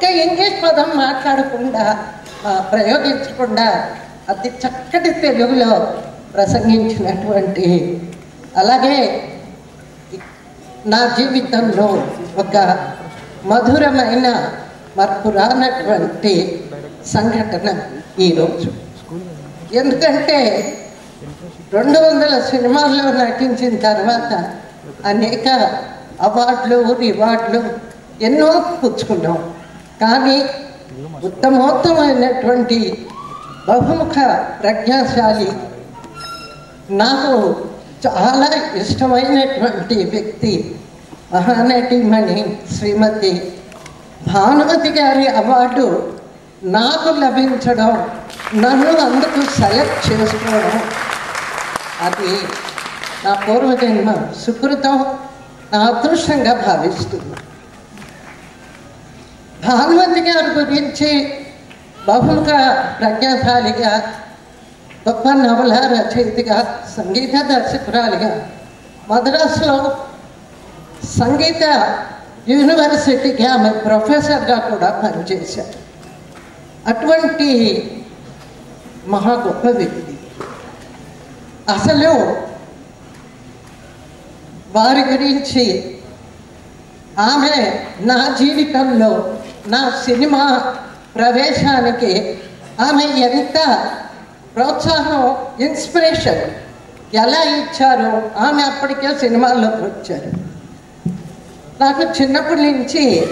ఒక్క ఇంగ్లీష్ పదం మాట్లాడకుండా ప్రయోగించకుండా అతి చక్కటి తెలుగులో ప్రసంగించినటువంటి అలాగే నా జీవితంలో ఒక మధురమైన మార్పు రానటువంటి సంఘటన ఈరోజు. ఎందుకంటే రెండు వందల సినిమాల్లో నటించిన తర్వాత అనేక అవార్డులు రివార్డులు ఎన్నో పుచ్చుకున్నాం. కానీ ఉత్తమోత్తమైనటువంటి బహుముఖ ప్రజ్ఞాశాలి. నాకు చాలా ఇష్టమైనటువంటి వ్యక్తి మహానటిమణి శ్రీమతి. భానుమతి గారి అవార్డు నాకు లభించడం నన్ను అందుకు సెలెక్ట్ చేసుకోవడం. అది నా పూర్వజన్మ సుకృతం నా అదృష్టంగా భావిస్తుంది భాగవతి గారి గురించి బహుగా ప్రజ్ఞాశాలిగా గొప్ప నవల రచయితగా సంగీత దర్శకురాలిగా మద్రాసులో సంగీత యూనివర్సిటీకి ఆమె ప్రొఫెసర్గా కూడా పనిచేశారు. అటువంటి మహా గొప్ప వ్యక్తి. అసలు వారి గురించి ఆమె నా జీవితంలో నా సినిమా ప్రవేశానికి ఆమె ఎంత ప్రోత్సాహం ఇన్స్పిరేషన్ ఎలా ఇచ్చారో ఆమె అప్పటికే సినిమాల్లోకి వచ్చారు. నాకు చిన్నప్పటి నుంచి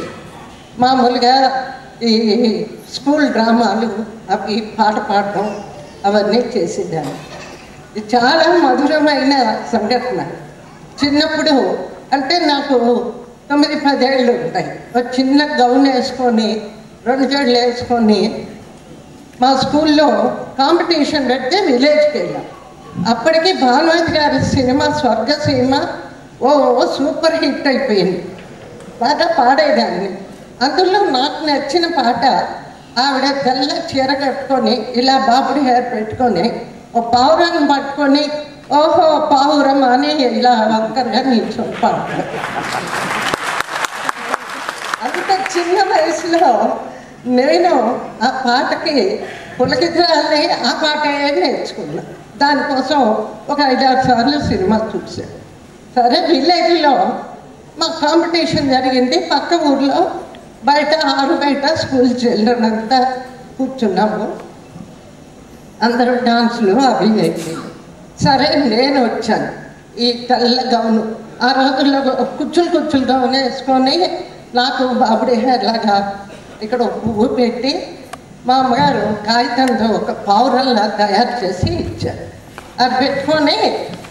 మామూలుగా ఈ స్కూల్ డ్రామాలు అవి పాట పాడటం అవన్నీ చేసేదాన్ని. ఇది చాలా మధురమైన సంఘటన. చిన్నప్పుడు అంటే నాకు తొమ్మిది పదేళ్ళు ఉంటాయి. ఒక చిన్న గౌన్ వేసుకొని రెండు చెడ్లు వేసుకొని మా స్కూల్లో కాంపిటీషన్ పెడితే విలేజ్కి వెళ్ళాం. అప్పటికి భానుమతి గారి సినిమా స్వర్గ సినిమా ఓ సూపర్ హిట్ అయిపోయింది. బాగా పాడేదాన్ని. అందులో నాకు నచ్చిన పాట ఆవిడ తెల్ల చీర కట్టుకొని ఇలా బాబుడి హెయిర్ పెట్టుకొని ఓ పావురాన్ని పట్టుకొని ఓహో పావురం అని ఇలా వంకరగా నిల్చొని పాడతారు. చిన్న వయసులో నేను ఆ పాటకి పులకితురాల్ని ఆ పాట నేర్చుకున్నా. దానికోసం ఒక ఐదారు సార్లు సినిమా చూశాను సరే విలేజ్లో మా కాంపిటీషన్ జరిగింది. పక్క ఊర్లో బయట ఆరు బయట స్కూల్ చిల్డ్రన్ అంతా కూర్చున్నాము. అందరూ డాన్సులు అవి సరే నేను వచ్చాను. ఈ తెల్ల గౌను. ఆ రోజుల్లో కుచ్చులు కుచ్చులు గౌను వేసుకొని నాకు బాబుడి ఇక్కడ పువ్వు పెట్టి మా అమ్మగారు కాగితంతో ఒక పావురంలా తయారు చేసి ఇచ్చారు. అది పెట్టుకొని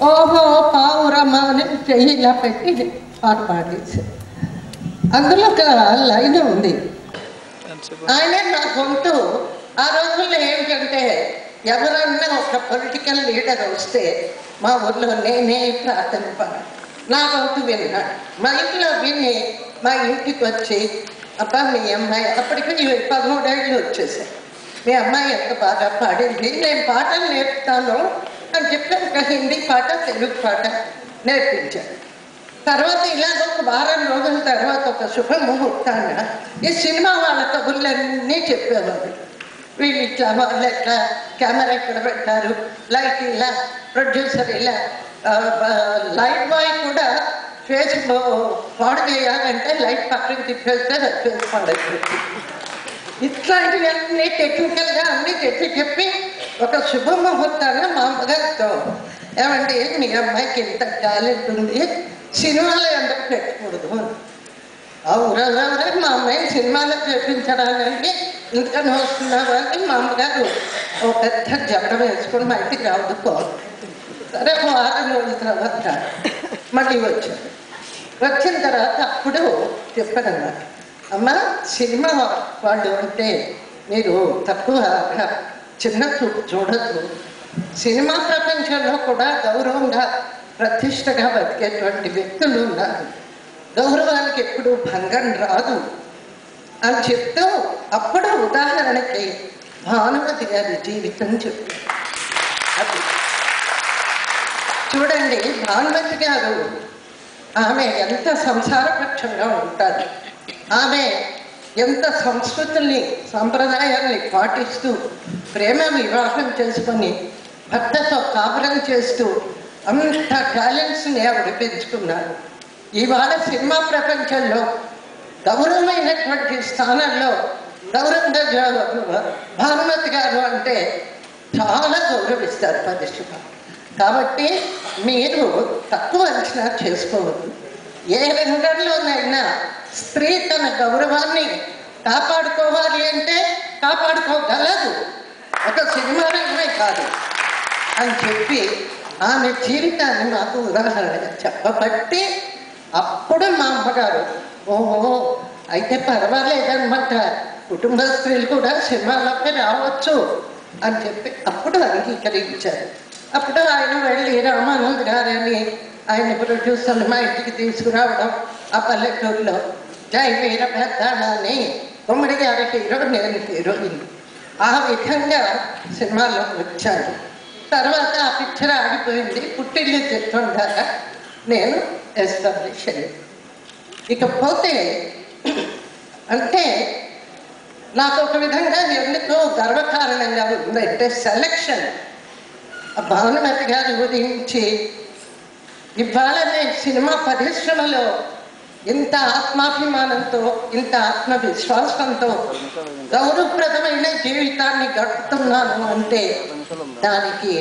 ఓహో పావురమ్మ అని చెయ్యి ఇలా పెట్టి పాట పాడేశారు. అందులో ఒక లైన్ ఉంది. ఆయన నా గొంతు. ఆ రోజుల్లో ఏంటంటే ఎవరన్నా ఒక పొలిటికల్ లీడర్ వస్తే మా ఊర్లో నేనే ప్రార్థన పడ నా వంతు విన్నాడు మా ఇంట్లో విని మా ఇంటికి వచ్చి అబ్బా మీ అమ్మాయి అప్పటికి పదమూడేళ్ళు వచ్చేసాయి. మీ అమ్మాయి ఎంత బాగా పాడింది నేను పాటలు నేర్పుతాను అని చెప్పి ఒక హిందీ పాట తెలుగు పాట నేర్పించాను తర్వాత ఇలాగ ఒక వారం రోజుల తర్వాత ఒక శుభముహూర్తాన ఈ సినిమా వాళ్ళ కబుర్లన్నీ చెప్పేవాడు వీళ్ళు ఇట్లా వాళ్ళు ఎట్లా కెమెరా ఇక్కడ పెట్టారు లైట్ ఇలా ప్రొడ్యూసర్ ఇలా లైట్ బాయ్ ఫేస్ పాడు చేయాలంటే లైట్ పక్కన తిప్పేస్తే ఫేస్ పాడైపోతుంది. ఇట్లాంటివన్నీ టెక్నికల్గా అన్ని చెప్పి చెప్పి ఒక శుభముహూర్తాన మా అమ్మగారితో ఏమంటే మీ అమ్మాయికి ఇంత టాలెంట్ ఉంది? సినిమాలో ఎందుకు పెట్టకూడదు. అని. మా అమ్మాయి సినిమాలో చేపించడానికి ఇంతకని వస్తున్నావు అని మా అమ్మగారు ఒక పెద్ద జగడ వేసుకుని మా ఇంటికి రావద్దుకో సరే వారం రోజుల తర్వాత మళ్ళీ వచ్చారు వచ్చిన తర్వాత అప్పుడు చెప్పాను అమ్మ సినిమా వాళ్ళు ఉంటే మీరు తక్కువ చిన్న చూపు చూడద్దు. సినిమా ప్రపంచంలో కూడా గౌరవంగా ప్రతిష్టగా బతికేటువంటి వ్యక్తులు ఉన్నారు. గౌరవానికి ఎప్పుడు భంగం రాదు. అని చెప్తూ అప్పుడు ఉదాహరణకి భానుమతి గారి జీవితం చెప్పారు అది చూడండి భానుమతి గారు ఆమె ఎంత సంసారపక్షంగా ఉంటారు. ఆమె ఎంత సంస్కృతుల్ని సంప్రదాయాల్ని పాటిస్తూ ప్రేమ వివాహం చేసుకొని భర్తతో కాపురం చేస్తూ అంత టాలెంట్స్ని ఆవిడ పెంచుకున్నారు. ఇవాళ సినిమా ప్రపంచంలో గౌరవమైనటువంటి స్థానంలో గౌరవంగా భానుమతి గారు అంటే చాలా గౌరవిస్తారు పరిశుభ్రం కాబట్టి మీరు తక్కువ అంచనా చేసుకోవద్దు. ఏ రంగంలోనైనా స్త్రీ తన గౌరవాన్ని కాపాడుకోవాలి అంటే కాపాడుకోగలదు. ఒక సినిమా రంగమే కాదు. అని చెప్పి ఆమె జీవితాన్ని మాకు ఉదాహరణగా చెప్పబట్టి అప్పుడు మా అమ్మగారు ఓహో అయితే పర్వాలేదన్నమాట. కుటుంబ స్త్రీలు కూడా సినిమాలపై రావచ్చు అని చెప్పి అప్పుడు అంగీకరించారు. అప్పుడు ఆయన వెళ్ళి రామానంద్ గారని ఆయన ప్రొడ్యూసర్లు మా ఇంటికి తీసుకురావడం ఆ పల్లెటూరులో. జై వీర అని ఉమ్మడి గారి హీరో నేను హీరోయిన్. ఆ విధంగా సినిమాలో వచ్చాడు తర్వాత ఆ పిక్చర్ ఆగిపోయింది. పుట్టిల్లు చెప్తుండగా నేను ఎస్టాబ్లిష్ అయ్యాను ఇకపోతే అంటే నాకు ఒక విధంగా ఎందుకో గర్వకారణంగా ఉందంటే సెలక్షన్ ఆ భానుమతి గారి గురించి ఇవాళ నేను సినిమా పరిశ్రమలో ఇంత ఆత్మాభిమానంతో ఇంత ఆత్మవిశ్వాసంతో గౌరవప్రదమైన జీవితాన్ని గడుపుతున్నాను అంటే దానికి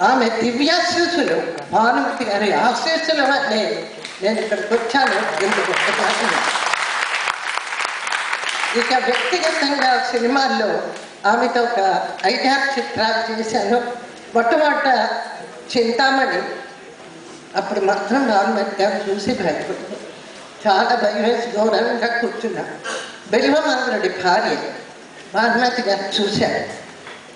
ఆమె దివ్యాశీస్సులు భానుమతి గారి ఆశీస్సుల వల్లే నేను ఇక్కడికి వచ్చాను. ఎందుకు? ఇక వ్యక్తిగతంగా సినిమాల్లో ఆమెతో ఒక ఐదారు చిత్రాలు చేశాను. మొట్టమొదట చింతామణి. అప్పుడు మాత్రం రామ్మతి గారు చూసి భయపడింది చాలా భయం వేసి గౌరవంగా కూర్చున్నా. బెల్వమంగరుడి భార్య భానుమతి గారు చూశాను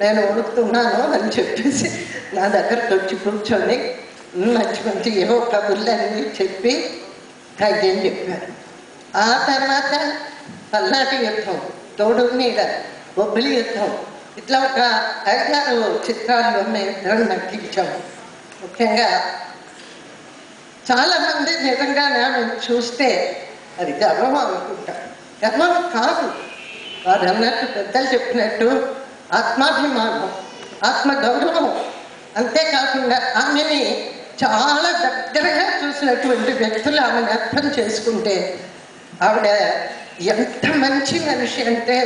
నేను ఉడుకుతున్నాను అని చెప్పేసి నా దగ్గరకు వచ్చి కూర్చొని మంచి మంచి ఏవో కబుర్లన్నీ చెప్పి ధైర్యం చెప్పారు. ఆ తర్వాత పల్నాటి యుద్ధం తోడు నీడ బొబ్బిలి యుద్ధం. ఇట్లా ఒక ఐదారు చిత్రాలు మేము నటించాం ముఖ్యంగా చాలా మంది నిజంగా నేను చూస్తే అది గర్వం అనుకుంటారు గర్వం కాదు. వారు అన్నట్టు పెద్దలు చెప్పినట్టు ఆత్మాభిమానం ఆత్మ గౌరవం అంతేకాకుండా ఆమెని చాలా దగ్గరగా చూసినటువంటి వ్యక్తులు ఆమెను అర్థం చేసుకుంటే ఆవిడ ఎంత మంచి మనిషి అంటే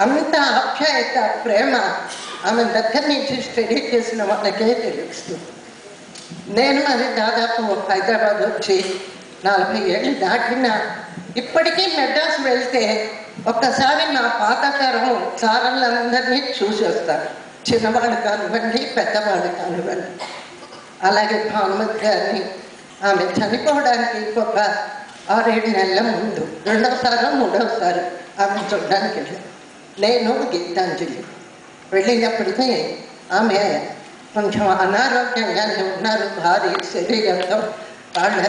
అంత ఆప్యాయత ప్రేమ. ఆమె దగ్గర నుంచి స్టడీ చేసిన వాళ్ళకే తెలుస్తుంది నేను మరి దాదాపు హైదరాబాద్ వచ్చి నలభై ఏళ్ళు దాటిన ఇప్పటికీ మెడ్రాస్ వెళ్తే ఒక్కసారి నా పాతతరం సారళ్ళందరినీ చూసి వస్తాను చిన్నవాళ్ళు కానివ్వండి పెద్దవాళ్ళు కానివ్వండి. అలాగే భానుమతి గారిని ఆమె చనిపోవడానికి ఇంకొక ఆరేడు నెలల ముందు రెండవసారి మూడవసారి ఆమె చూడడానికి వెళ్ళాను నేను గీతాంజలి వెళ్ళినప్పటికీ ఆమె కొంచెం అనారోగ్యంగానే ఉన్నారు భారీ శరీరంతో వాళ్ళ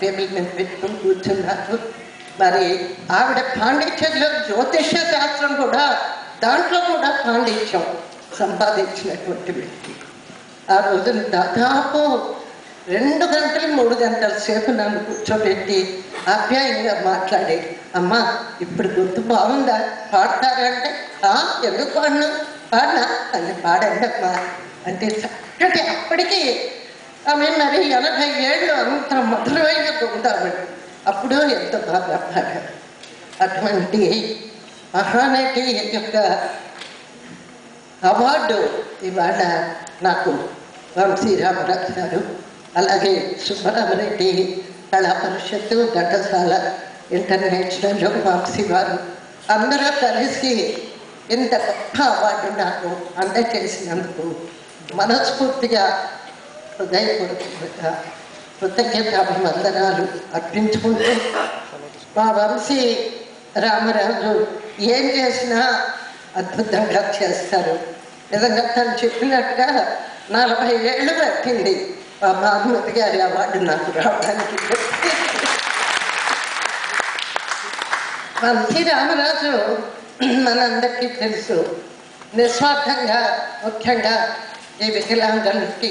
టేబుల్ మీద పెట్టుకుని కూర్చున్నారు మరి ఆవిడ పాండిత్యంలో జ్యోతిష శాస్త్రం కూడా దాంట్లో కూడా పాండిత్యం సంపాదించినటువంటి వ్యక్తి ఆ రోజున దాదాపు రెండు గంటలు మూడు గంటల సేపు నన్ను కూర్చోబెట్టి ఆప్యాయంగా మాట్లాడే అమ్మా ఇప్పుడు గుర్తు బాగుందా? పాడతారంటే "ఆ, ఎందుకు పాడను? పాడనా? అని పాడండి అంటే చక్కటి అప్పటికి ఆమె మరి ఎనభై ఏళ్ళు అంత మధురమైన పొందామని అప్పుడు ఎంత బాగా పాడారు. అటువంటి మహానటి యొక్క అవార్డు ఇవాళ నాకు వంశీరామరాజు గారు అలాగే సుబ్బరామరెడ్డి కళా పరిషత్తు ఘంటసాల ఇంటర్నేషనల్ వంశీ వారు అందరూ కలిసి ఇంత గొప్ప అవార్డు నాకు అందజేసినందుకు మనస్ఫూర్తిగా హృదయపూర్వకంగా కృతజ్ఞతాభివందనాలు అర్పించుకుంటూ మా వంశీ రామరాజు ఏం చేసినా అద్భుతంగా చేస్తారు. నిజంగా తను చెప్పినట్టుగా నలభై ఏళ్ళు పట్టింది. మా భానుమతి గారి అవార్డు నాకు రావడానికి వంశీ రామరాజు మనందరికీ తెలుసు నిస్వార్థంగా ముఖ్యంగా ఈ వికలాంగులకి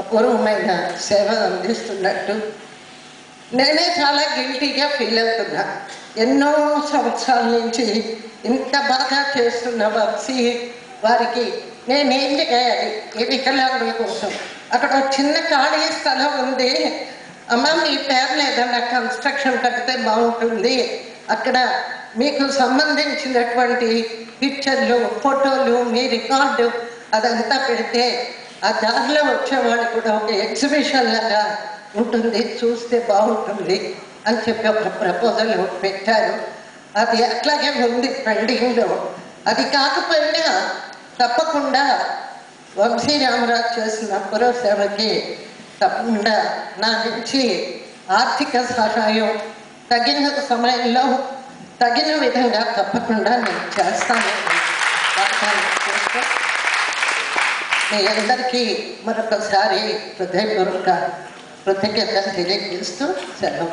అపూర్వమైన సేవ అందిస్తున్నట్టు నేనే చాలా గిల్టీగా ఫీల్ అవుతున్నా ఎన్నో సంవత్సరాల నుంచి ఇంత బాగా చేస్తున్న వంశీ వారికి నేనేం చేయాలి ఈ వికలాంగుల కోసం అక్కడ చిన్న ఖాళీ స్థలం ఉంది. అమ్మ మీ పేరు ఏదైనా కన్స్ట్రక్షన్ కడితే బాగుంటుంది. అక్కడ మీకు సంబంధించినటువంటి పిక్చర్లు ఫోటోలు మీ రికార్డు అదంతా పెడితే ఆ దారిలో వచ్చేవాళ్ళు కూడా ఒక ఎగ్జిబిషన్ లాగా ఉంటుంది. చూస్తే బాగుంటుంది అని చెప్పి ఒక ప్రపోజల్ పెట్టారు. అది అట్లాగే ఉంది పెండింగ్లో అది కాకపోయినా తప్పకుండా వంశీ రామరాజు చేసిన పురసేవకి తప్పకుండా నా నుంచి ఆర్థిక సహాయం తగిన సమయంలో తగిన విధంగా తప్పకుండా నేను చేస్తాను. మీ అందరికీ మరొకసారి హృదయపూర్వక కృతజ్ఞతలు తెలియజేస్తూ సెలవు.